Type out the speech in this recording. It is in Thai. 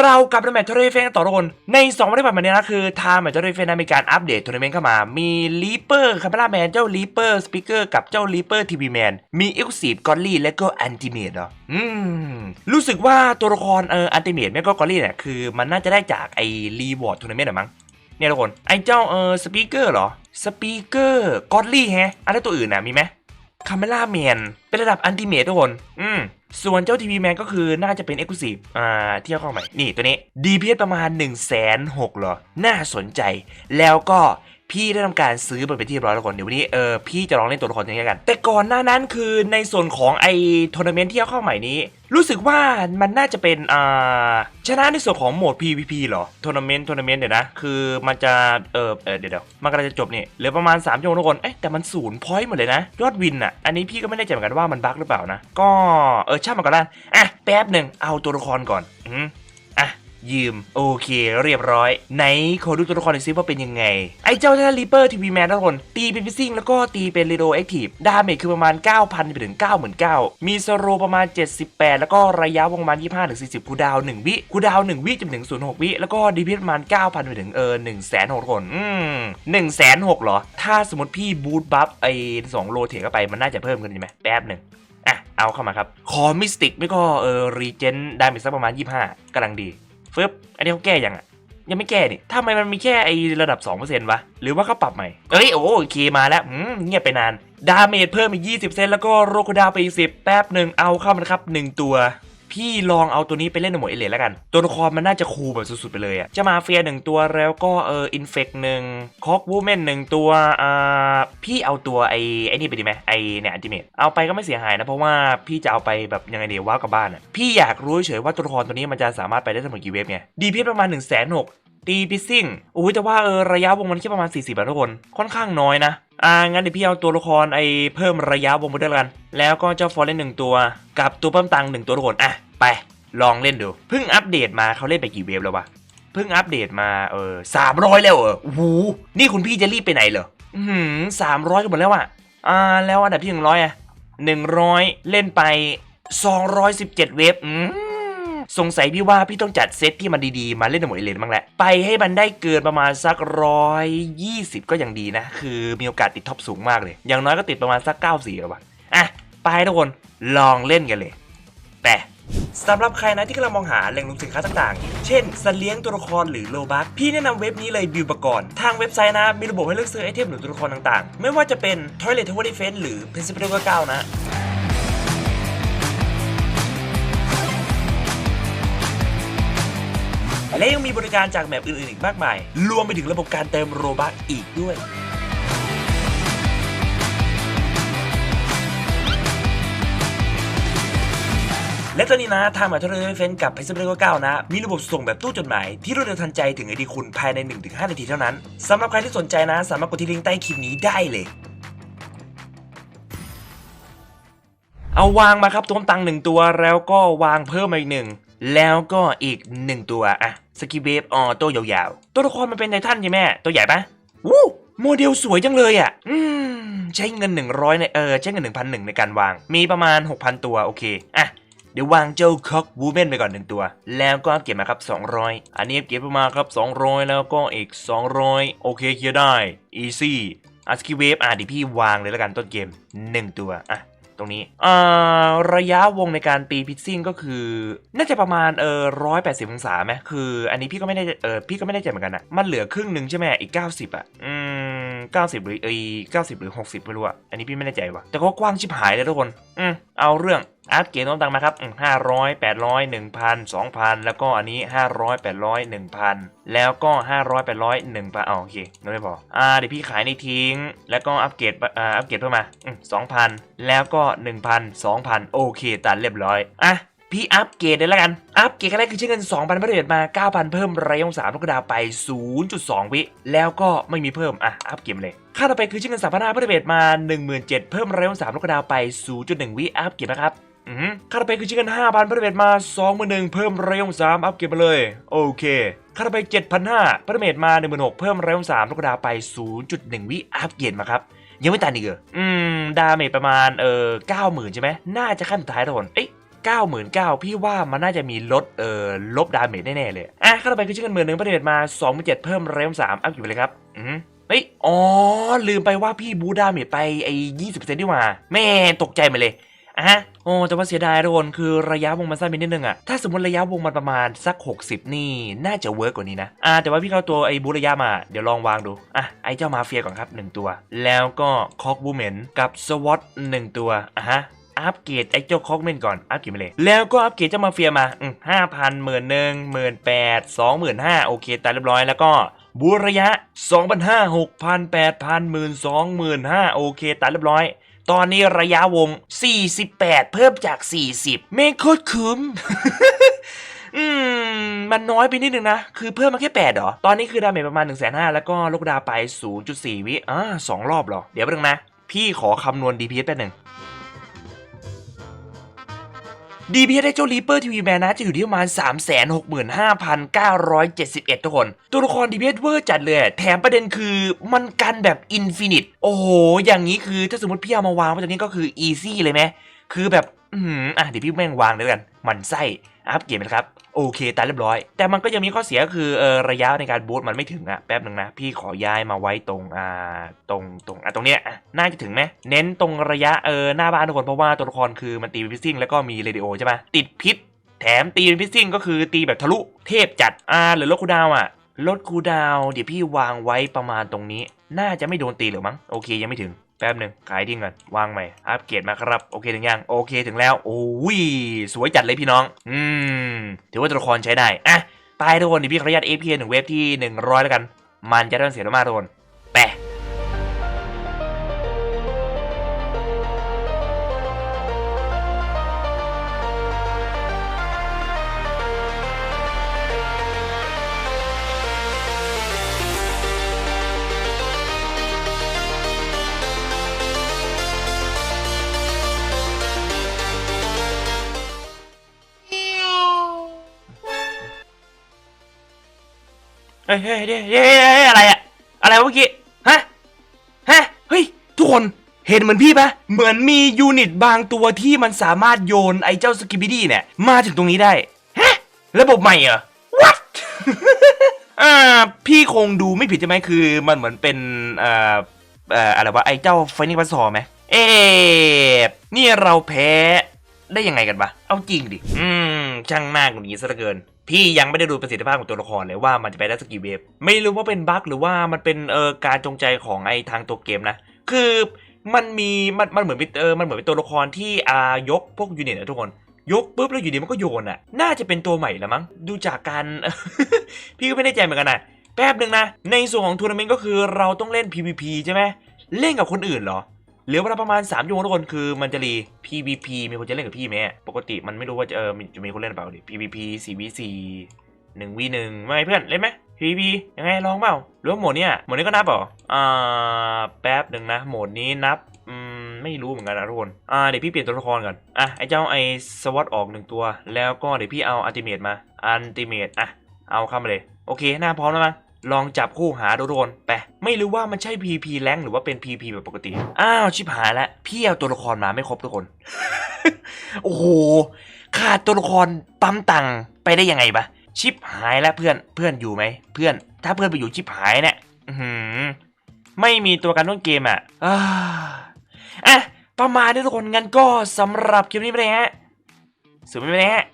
เรากับแมตช์ทัวร์เมนต์ต่อทุกคนใน2วันที่ผ่านมาเนี้นะคือทางแมตช์ทัวร์นาเมนต์มีการอัปเดตทัวร์นาเมนต์เข้ามา มีลีเปอร์คาเมล่าแมนเจ้าลีเปอร์สปีกเกอร์กับเจ้าลีเปอร์ทีวีแมนมีเอ็กซ์ซีฟกอลลี่และก็แอนติเมตเหรออืมรู้สึกว่าตัวละครเออแอนติเมตไม่ก็กอลลี่เนี่ยคือมันน่าจะได้จากไอ้รีวอร์ดทัวร์นาเมนต์หรือมั้งเนี่ยทุกคนไอ้เจ้าเออสปีกเกอร์เหรอสปีกเกอร์กอลลี่แฮะอะไรตัวอื่นน่ะมีไหมคาเมล่าแมนเป็นระดับแอนติเมตทุกคน อืม ส่วนเจ้าทีวีแมนก็คือน่าจะเป็นเอ็กซ์คลูซีฟอ่าเที่ยวเข้าใหม่ นี่ตัวนี้ DPS ประมาณ1นึ่งแสนหกเหรอ น่าสนใจ แล้วก็ พี่ได้ทำการซื้อไปเป็นที่เรียบร้อยแล้วคนเดี๋ยววันนี้เออพี่จะลองเล่นตัวละครตัวนี้กัน แต่ก่อนหน้านั้นคือในส่วนของไอ้ทัวร์นาเมนต์ที่เข้าใหม่นี้ รู้สึกว่ามันน่าจะเป็นอ่าชนะในส่วนของโหมด PVP เหรอทัวร์นาเมนต์ทัวร์นาเมนต์เดี๋ยวนะ คือมันจะเออเออเดี๋ยวเดี๋ยวมันกำลังจะจบนี่เหลือประมาณ3ชั่วโมงทุกคนเอ๊ะแต่มันศูนย์พอยต์หมดเลยนะ ยอดวินอะอันนี้พี่ก็ไม่แน่ใจเหมือนกันว่ามันบั๊กหรือเปล่านะก็เออช่างมันก็ได้อะแป๊บหนึ่งเอาตัวละครก่อนอืม ยืม โอเคเรียบร้อยไหนขอดูตัวละครหน่อยซิว่าเป็นยังไง ไอ้เจ้าท่ารีเปอร์ทีวีแมนทุกคน ตีเป็นฟิซซิ่งแล้วก็ตีเป็นเรโดแอคทีฟดาเมจคือประมาณ 9,000 ไปถึง 99,000 มีสโรประมาณ 78 แล้วก็ระยะวงประมาณ 25ถึง40 คูดาวน์1วิ คูดาวน์1วิจนถึง 06 วิ แล้วก็ดีพีประมาณ 9,000 ไปถึงเออ1 6 0 0 0ทุกคน อืม1 6 0 0 0เหรอ ถ้าสมมติพี่บูทบัฟไอ้สองโลเทเข้าไปมันน่าจะเพิ่มขึ้นใช่ไหมแป๊บหนึ่งอะเอาเข้ามาครับคอมิสติกไม่ก็เออรีเจนดาเมจสักประมาณ 25กำลังดี ฟึบอันนี้เขาแก้ยังอะยังไม่แก้นี่ทำไมมันมีแค่ไอระดับ 2%วะ หรือว่าเขาปรับใหม่ เอ้ยโอ้โอเคมาแล้วเงียบไปนาน ดาเมจเพิ่มอีก 20 เซนแล้วก็โรคดาไปอีก10 แป๊บหนึ่งเอาเข้ามันครับ 1 ตัว พี่ลองเอาตัวนี้ไปเล่นในหมวดเอเลนแล้วกัน ตัวละครมันน่าจะคูลแบบสุดๆไปเลยอะจะมาเฟียหนึ่งตัวแล้วก็เอออินเฟกหนึ่งคอกวูแมนหนึ่งตัวอ่าพี่เอาตัวไอไอนี่ไปดีไหมไอเนี่ยอันติเมตเอาไปก็ไม่เสียหายนะเพราะว่าพี่จะเอาไปแบบยังไงเดียวว้าวกับบ้านอะพี่อยากรู้เฉยว่าตัวละครตัวนี้มันจะสามารถไปได้ทั้งหมดกี่เวฟไงดีพีประมาณ1นึ่งแสนหก ตีพิซซิ่งอุ้ยแต่ว่าเออระยะวงมันแค่ประมาณ 40บาททุกคน ค่อนข้างน้อยนะ อ่า งั้นเดี๋ยวพี่เอาตัวละครไอ้เพิ่มระยะวงไปด้วยกัน แล้วก็เจ้าฟอร์เรนหนึ่งตัว กับตัวปั้มตังหนึ่งตัวทุกคน อะ ไป ลองเล่นดู เพิ่งอัปเดตมาเขาเล่นไปกี่เวฟแล้ววะ เพิ่งอัปเดตมา เออสามร้อยแล้วเหรอโอ้โห นี่คุณพี่จะรีบไปไหนเหรอ อืมสามร้อยกันหมดแล้วอะอ่า แล้วอันดับที่หนึ่งร้อยอะหนึ่งร้อยเล่นไปสองร้อยสิบเจ็ดเวฟอืม สงสัยพี่ว่าพี่ต้องจัดเซตที่มันดีๆ มาเล่นในหมวดเอเลนบ้างแหละ ไปให้มันได้เกินประมาณสักร้อยยี่สิบก็ยังดีนะ คือมีโอกาสติดท็อปสูงมากเลย อย่างน้อยก็ติดประมาณสักเก้าสี่แล้ววะอะ ไปทุกคนลองเล่นกันเลย แต่สำหรับใครนะที่กำลังมองหาแหล่งรวมสินค้าต่างๆ เช่นสัตว์เลี้ยงตัวละครหรือโลบัคพี่แนะนำเว็บนี้เลยบิวปกรณ์ทางเว็บไซต์นะ มีระบบให้เลือกซื้อไอเทมหรือตัวละครต่างๆ ไม่ว่าจะเป็น Toilet Tower Defense หรือ Principal 9นะ และยังมีบริการจากแมปอื่นๆอีกมากมาย รวมไปถึงระบบการเติมโรบัคอีกด้วยและตอนนี้นะทางมหาวิทยาลัยเฟนกับเพชรบุรีเก้านะ มีระบบส่งแบบตู้จดหมาย ที่รวดเร็วทันใจถึงไอดีคุณภายใน 1-5 นาทีเท่านั้นสำหรับใครที่สนใจนะ สามารถกดที่ลิงก์ใต้คลิปนี้ได้เลย เอาวางมาครับตัวตังหนึ่งตัวแล้วก็วางเพิ่มมาอีกหนึ่ง แล้วก็อีกหนึ่งตัวอะสกิเวฟออโต้ยาวๆ ตัวละครมันเป็นไททันใช่ไหมตัวใหญ่ปะวู้โมเดลสวยจังเลยอะอืม ใช้เงิน 100ในเออใช้เงิน 1,001 ในการวาง มีประมาณ 6,000 ตัว โอเคอะเดี๋ยววางเจ้าคอกวูแมนไปก่อนหนึ่งตัว แล้วก็เก็บมาครับ 200 อันนี้เก็บมาครับ 200 แล้วก็อีก 200 โอเคเคลียร์ได้ easy อ่สกิเวฟอะเดี๋ยวพี่วางเลยแล้วกันต้นเกม 1 ตัว อะ ตรงนี้อ่าระยะวงในการตีพิซซิ่งก็คือ น่าจะประมาณเออร้อยแปดสิบองศาไหมคือ อันนี้พี่ก็ไม่ได้เออพี่ก็ไม่ได้ใจเหมือนกันอะมันเหลือครึ่งหนึ่งใช่ไหมอีกเก้าสิบอะอืมเก้าสิบหรือเอเก้าสิบหรือหกสิบไม่รู้อะอันนี้พี่ไม่แน่ใจว่ะแต่ก็กว้างชิบหายเลยทุกคน อืมเอาเรื่อง อาร์ตเกมต้องตังมาครับห้าร้อยแปดร้อยหนึ่งพันสองพันแล้วก็อันนี้ห้าร้อยแปดร้อยหนึ่งพันแล้วก็ห้าร้อยแปดร้อยหนึ่งพันอ๋อโอเคงั้นไม่พออ่าเดี๋ยวพี่ขายในทิ้ง แล้วก็อัปเกรดอ่าอัปเกรดเพิ่มมาสองพันแล้วก็หนึ่งพันสองพันโอเคตัดเรียบร้อยอะพี่อัปเกรดเลยละกัน อัปเกรดครั้งแรกคือใช้เงิน 2,000พันเหรียญมา 9,000 เพิ่มระยะองศาลูกดาวไป 0.2 วิ แล้วก็ไม่มีเพิ่ม อะ อัปเกรดเลย ค่าต่อไปคือใช้เงิน3,500เหรียญมา 17,000 เพิ่มระยะองศาลูกดาวไป 0.1 วิ อัปเกรดนะครับอืม คาต่อไปคือใช้เงิน5,000พันเหรียญมา21,000เพิ่มระยะองศาอัปเกรดมาเลย โอเคคาต่อไป7,500พันเหรียญมา16,000เพิ่มระยะองศาลูกดาไป0.1วิอัปเกรดมาครับยังไม่ตันอีกเหรออืม ดาเมจประมาณเออ90,000ใช่ไหมน่าจะขั้นสุดท้ายทุกคนเอ๊ะ99,000พี่ว่ามันน่าจะมีลดเอ่อลบดาเมจแน่ๆเลยอะเข้าไปคือชื่อกันเมือนหนึ่งประเด็นมา2 7เพิ่มเรม3อัพอยู่ไปเลยครับอืมเฮ้ย อ๋อ ลืมไปว่าพี่บูดาเมจไปไอ้ยี่สิบเปอร์เซ็นต์ดีกว่าแม่ตกใจไปเลย อะฮะโอ้แต่ว่าเสียดายทุกคนคือระยะวงมันสั้นไปนิดนึงอะถ้าสมมติระยะวงมันประมาณสัก 60 นี่น่าจะเวิร์กกว่านี้นะอ่าแต่ว่าพี่เข้าตัวไอ้บูระยะมาเดี๋ยวลองวางดูอะไอ้เจ้ามาเฟียก่อนครับหนึ่งตัว แล้วก็คอกบูเมนกับสวอตหนึ่งตัวอะฮะอัปเกรดไอ้เจ้าคอกเมนก่อนอัปเกรดไปเลย แล้วก็อัปเกรดเจ้ามาเฟียมาห้าพันหมื่นหนึ่งหมื่นแปดสองหมื่นห้าโอเคตายเรียบร้อยแล้วก็บูระยะสองพันห้าหกพันแปดพันหมื่นสองหมื่นห้าโอเคตายเรียบร้อย ตอนนี้ระยะวง 48 เพิ่มจาก 40 ไม่งโคตรคุ้มอืม มันน้อยไปนิดนึงนะ คือเพิ่มมาแค่8เหรอ ตอนนี้คือดาเมจประมาณ 1 5 0 0 0แล้วก็ลูกดาวไป 0.4 วิอ่าสองรอบเหรอ เดี๋ยวแป๊บนึงนะ พี่ขอคำนวณ DPS แป๊บนึง DPS ได้เจ้า Reaper TV Man นะจะอยู่ที่ประมาณ 365,971 ทุกคน ตัวละคร DPS เวอร์จัดเลย แถมประเด็นคือมันกันแบบอินฟินิต โอ้โห อย่างนี้คือถ้าสมมติพี่เอามาวางไว้ตรงนี้ก็คืออีซี่เลยไหมคือแบบ อืมอะเดี๋ยวพี่แม่งวางเลยแล้วกัน มันไส้อัพเกรดไปครับโอเคตายเรียบร้อย แต่มันก็ยังมีข้อเสียคือเออระยะในการบูตมันไม่ถึงอะแป๊บหนึ่งนะพี่ขอย้ายมาไว้ตรงอ่าตรงตรงอะตรงเนี้ยน่าจะถึงไหมเน้นตรงระยะเออหน้าบ้านทุกคนเพราะว่าตัวละครคือมันตีเป็นพิซซิ่งแล้วก็มีเรดิโอใช่ไหมติดพิษ แถมตีเป็นพิซซิ่งก็คือตีแบบทะลุเทพจัดอ่าหรือลดคูดาวอะลดคูดาวเดี๋ยวพี่วางไว้ประมาณตรงนี้ น่าจะไม่โดนตีหรือมั้งโอเคยังไม่ถึง แป๊บหนึ่งขายทิ้งก่อนวางใหม่ อัปเกรดมาครับ โอเคถึงยัง โอเคถึงแล้ว โอ้ย สวยจัดเลยพี่น้อง อืม ถือว่าตัวละครใช้ได้ อะ ตายทุกคนดิพี่ขออนุญาตเอพีหนึ่งเว็บที่ 100 แล้วกัน มันจะเริ่มเสียมากทุกคน เฮ้ยเฮ้ยเฮ้ยอะไรอะอะไรเมื่อกี้ฮะฮะเฮ้ยทุกคนเห็นเหมือนพี่ปะเหมือนมียูนิตบางตัวที่มันสามารถโยนไอ้เจ้าสกิบิดี้เนี่ย มาถึงตรงนี้ได้ฮะระบบใหม่เหรอ what อ่าพี่คงดูไม่ผิดใช่ไหมคือ มันเหมือนเป็นเอ่อเอ่ออะไรวะไอ้เจ้าไฟนิปัสซอไหมเอ๊ะนี่เราแพ้ได้ยังไงกันปะเอาจริงดิ อืมช่างน่าหงุดหงิดซะเหลือเกิน พี่ยังไม่ได้ดูประสิทธิภาพของตัวละครเลยว่ามันจะไปได้สักกี่เวฟไม่รู้ว่าเป็นบั๊กหรือว่ามันเป็นเอ่อการจงใจของไอ้ทางตัวเกมนะ คือมันมีมันมันเหมือนเป็นเออมันเหมือนเป็นตัวละครที่อายกพวกยูนิตนะทุกคนยกปุ๊บแล้วอยู่ดีมันก็โยนอะ น่าจะเป็นตัวใหม่ละมั้ง ดูจากการ พี่ก็ไม่แน่ใจเหมือนกันนะแป๊บหนึ่งนะ ในส่วนของทัวร์นาเมนต์ก็คือเราต้องเล่น PVP ใช่ไหม เล่นกับคนอื่นเหรอ เหลือเวลาประมาณ3ชั่วโมงทุกคนคือมันจะรี PVP มีคนจะเล่นกับพี่ไหมปกติมันไม่รู้ว่าจะเออมีจะมีคนเล่นหรือเปล่าดิ PVP 4v4 1v1 ไม่เพื่อนเล่นไหม PVP ยังไงลองเปล่าหรือว่าโหมดเนี้ยโหมดนี้ก็นับเหรออ่าแป๊บหนึ่งนะโหมดนี้นับอืมไม่รู้เหมือนกันนะทุกคนอ่าเดี๋ยวพี่เปลี่ยนตัวละครก่อนอะไอเจ้าไอสวอตออกหนึ่งตัว แล้วก็เดี๋ยวพี่เอาอัลติเมตมาอัลติเมตอะเอาเข้ามาเลยโอเคหน้าพร้อมแล้วมั้ง ลองจับคู่หาโดนไป ไม่รู้ว่ามันใช่ PP แรงหรือว่าเป็น PP แบบปกติ อ้าวชิบหายแล้วพี่เอาตัวละครมาไม่ครบทุกคน โอ้โห ขาดตัวละครปั๊มตังไปได้ยังไงปะชิบหายแล้วเพื่อนเพื่อนอยู่ไหมเพื่อน ถ้าเพื่อนไปอยู่ชิบหายเนี่ยหือไม่มีตัวการต้นเกมอะอ่าอะประมาณนี้ทุกคนงั้นก็สำหรับคลิปนี้ไปเลยฮะสุดไปเลยฮะ